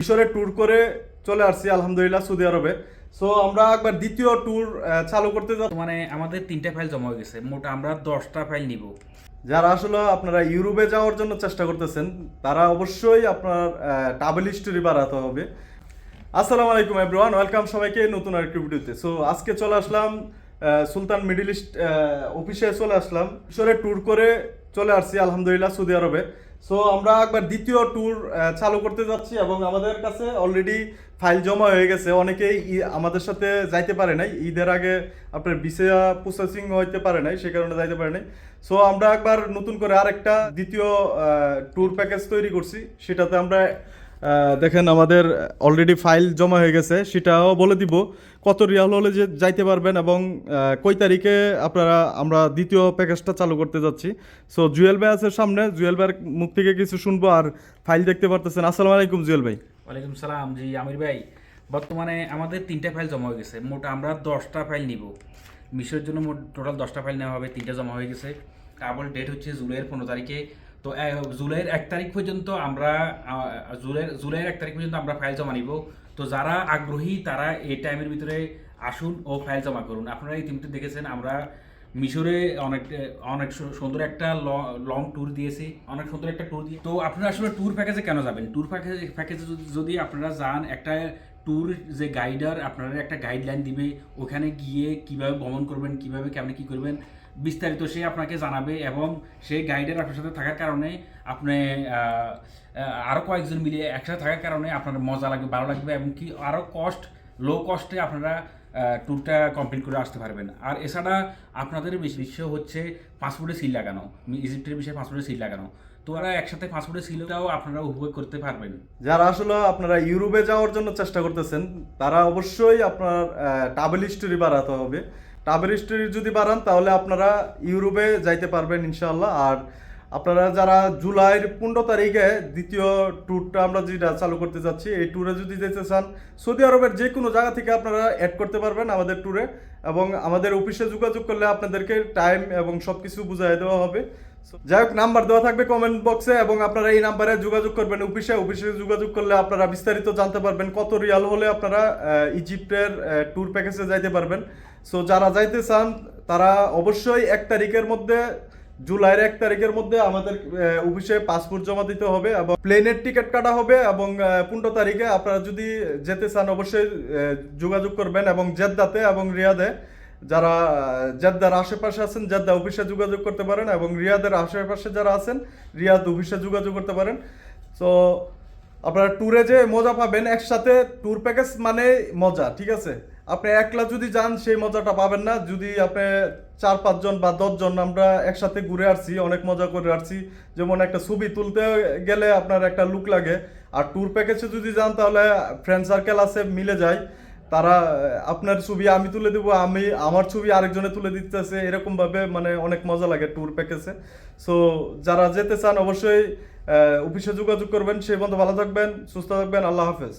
মিশরে ট্যুর করে চলে আসছি আলহামদুলিল্লাহ সৌদি আরবে। সো আমরা একবার দ্বিতীয় ট্যুর চালু করতে যাচ্ছি। মানে আমাদের তিনটা ফাইল জমা হয়ে গেছে মোট আমরা দশটা ফাইল নিব। যারা আসলে আপনারা ইউরোপে যাওয়ার জন্য চেষ্টা করতেছেন তারা অবশ্যই আপনার ট্রাভেল হিস্টোরি বাড়াতে হবে। আসসালামু আলাইকুম এভরিওয়ান ওয়েলকাম সবাইকে নতুন আরেকটি ভিডিওতে। সো আজকে চলে আসলাম সুলতান মিডিল ইস্ট অফিসে চলে আসলাম। মিশরে ট্যুর করে চলে আসছি, আলহামদুলিল্লাহ, সৌদি আরবে। সো আমরা একবার দ্বিতীয় ট্যুর চালু করতে যাচ্ছি এবং আমাদের কাছে অলরেডি ফাইল জমা হয়ে গেছে। অনেকেই আমাদের সাথে যাইতে পারে নাই। ঈদের আগে আপনার ভিসা প্রসেসিং হইতে পারে নাই, সে কারণে যাইতে পারে নাই। সো আমরা একবার নতুন করে আরেকটা দ্বিতীয় ট্যুর প্যাকেজ তৈরি করছি। সেটাতে আমরা দেখেন আমাদের অলরেডি ফাইল জমা হয়ে গেছে, সেটাও বলে দিব কত রিয়াল হলে যে যাইতে পারবেন এবং কই তারিখে আপনারা, আমরা দ্বিতীয় প্যাকেজটা চালু করতে যাচ্ছি। সো জুয়েল ভাই আছে সামনে, জুয়েল ভাইয়ের মুখ থেকে কিছু শুনব আর ফাইল দেখতে পারতেছেন। আসসালামু আলাইকুম, জুয়েল ভাই। ওয়ালাইকুম সালাম, জি, আমির ভাই। বর্তমানে আমাদের তিনটা ফাইল জমা হয়ে গেছে। মোট আমরা দশটা ফাইল নিব। মিশরের জন্য মোট টোটাল দশটা ফাইল নেওয়া হবে, তিনটা জমা হয়ে গেছে। কেবল ডেট হচ্ছে জুলাইয়ের পনেরো তারিখে। তো জুলাইয়ের এক তারিখ পর্যন্ত আমরা জুলাই জুলাইয়ের এক তারিখ পর্যন্ত আমরা ফাইল জমা নিব। তো যারা আগ্রহী, তারা এই টাইমের ভিতরে আসুন ও ফাইল জমা করুন। আপনারা ইতিমধ্যে দেখেছেন, আমরা মিশরে অনেক অনেক সুন্দর একটা লং ট্যুর দিয়েছি। অনেক সুন্দর একটা ট্যুর দিয়ে তো আপনারা আসলে ট্যুর প্যাকেজে কেন যাবেন? ট্যুর প্যাকেজে প্যাকেজে যদি আপনারা যান, একটা ট্যুর যে গাইডার আপনারা একটা গাইডলাইন দিবে। ওখানে গিয়ে কীভাবে ভ্রমণ করবেন, কীভাবে, কেমন কি করবেন বিস্তারিত সে আপনাকে জানাবে এবং সেই গাইডের আপনার সাথে থাকার কারণে আপনি আহ, কয়েকজন মিলিয়ে একসাথে থাকার কারণে আপনার মজা লাগবে ভালো লাগবে এবং কি আরও কস্ট লো কস্টে আপনারা ট্যুরটা কমপ্লিট করে আসতে পারবেন। আর এছাড়া আপনাদের বিষয় হচ্ছে পাসপোর্টে সিল লাগানো ইজিপ্টের বিষয়ে পাসপোর্টে সিল লাগানো। তো ওরা একসাথে পাসপোর্টে সিলটাও আপনারা উপভোগ করতে পারবেন। যারা আসলে আপনারা ইউরোপে যাওয়ার জন্য চেষ্টা করতেছেন তারা অবশ্যই আপনার ট্রাভেল হিস্টোরি বাড়াতে হবে। ট্রাভেল হিস্ট্রি যদি বাড়ান, তাহলে আপনারা ইউরোপে যাইতে পারবেন ইনশাল্লাহ আর আপনারা যারা জুলাইয়ের পনেরো তারিখে দ্বিতীয় ট্যুরটা আমরা যেটা চালু করতে যাচ্ছি, এই ট্যুরে যদি যেতে চান, সৌদি আরবের যে কোনো জায়গা থেকে আপনারা অ্যাড করতে পারবেন আমাদের ট্যুরে এবং আমাদের অফিসে যোগাযোগ করলে আপনাদেরকে টাইম এবং সব কিছু বুঝাই দেওয়া হবে। যাই হোক নাম্বার দেওয়া থাকবে কমেন্ট বক্সে এবং আপনারা এই নাম্বারে যোগাযোগ করবেন অফিসে। অফিসে যোগাযোগ করলে আপনারা বিস্তারিত জানতে পারবেন কত রিয়াল হলে আপনারা ইজিপ্টের ট্যুর প্যাকেজে যাইতে পারবেন। সো যারা যাইতে চান, তারা অবশ্যই এক তারিখের মধ্যে, জুলাইয়ের এক তারিখের মধ্যে আমাদের অফিসে পাসপোর্ট জমা দিতে হবে এবং প্লেনের টিকিট কাটা হবে এবং পনেরো তারিখে আপনারা যদি যেতে চান, অবশ্যই যোগাযোগ করবেন এবং জেদ্দাতে এবং রিয়াদে যারা, জেদ্দার আশেপাশে আছেন, জেদ্দা অফিসে যোগাযোগ করতে পারেন এবং রিয়াদের আশেপাশে যারা আছেন, রিয়াদ অফিসে যোগাযোগ করতে পারেন। তো আপনারা ট্যুরে যে মজা পাবেন, একসাথে ট্যুর প্যাকেজ মানে মজা, ঠিক আছে? আপনি একলা যদি যান, সেই মজাটা পাবেন না। যদি আপনি চার, পাঁচজন বা দশজন আমরা একসাথে ঘুরে আসছি, অনেক মজা করে আসছি, যেমন একটা ছবি তুলতে গেলে আপনার একটা লুক লাগে। আর ট্যুর প্যাকেজে যদি যান, তাহলে ফ্রেন্ড সার্কেল আছে, মিলে যায়। তারা আপনার ছবি আমি তুলে দেবো, আমি, আমার ছবি আরেকজনে তুলে দিতেছে এরকম ভাবে মানে অনেক মজা লাগে ট্যুর প্যাকেজে সো যারা যেতে চান অবশ্যই অফিসে যোগাযোগ করবেন। সেই বন্ধু ভালো থাকবেন, সুস্থ থাকবেন, আল্লাহ হাফেজ।